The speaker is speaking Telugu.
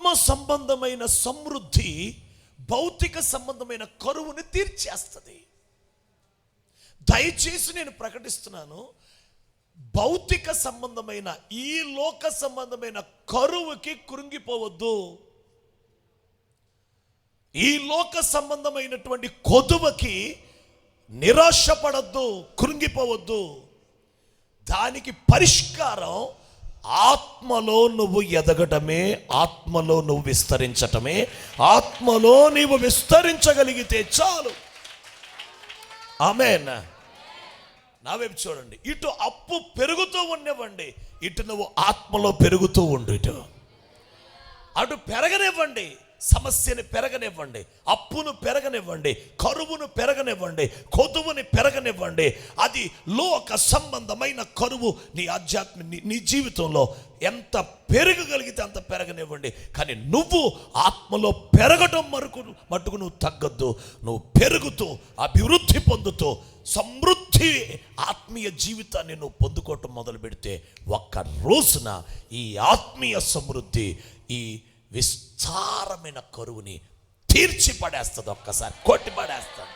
ఆత్మ సంబంధమైన సమృద్ధి భౌతిక సంబంధమైన కరువుని తీర్చేస్తుంది. దయచేసి నేను ప్రకటిస్తున్నాను భౌతిక సంబంధమైన ఈ లోక సంబంధమైన కరువుకి కృంగిపోవద్దు. ఈ లోక సంబంధమైనటువంటి కొదువకి నిరాశపడద్దు కృంగిపోవద్దు. దానికి పరిష్కారం ఆత్మలో నువ్వు ఎదగటమే ఆత్మలో నువ్వు విస్తరించటమే ఆత్మలో నీవు విస్తరించగలిగితే చాలు. ఆమెన్. నా వైపు చూడండి. ఇటు అప్పు పెరుగుతూ ఉండనివ్వండి ఇటు నువ్వు ఆత్మలో పెరుగుతూ ఉండు ఇటు. అటు పెరగనివ్వండి. సమస్యని పెరగనివ్వండి అప్పును పెరగనివ్వండి కరువును పెరగనివ్వండి కొదువుని పెరగనివ్వండి. అది లోక సంబంధమైన కరువు. నీ ఆధ్యాత్మ నీ- జీవితంలో ఎంత పెరగగలిగితే అంత పెరగనివ్వండి. కానీ నువ్వు ఆత్మలో పెరగటం మరకు మటుకు నువ్వు తగ్గద్దు. నువ్వు పెరుగుతూ అభివృద్ధి పొందుతూ సమృద్ధి ఆత్మీయ జీవితాన్ని నువ్వు పొందుకోవటం మొదలు పెడితే ఒక్క రోజున ఈ ఆత్మీయ సమృద్ధి ఈ సారమైన కరువుని తీర్చి పడేస్తుంది ఒక్కసారి కొట్టి పడేస్తుంది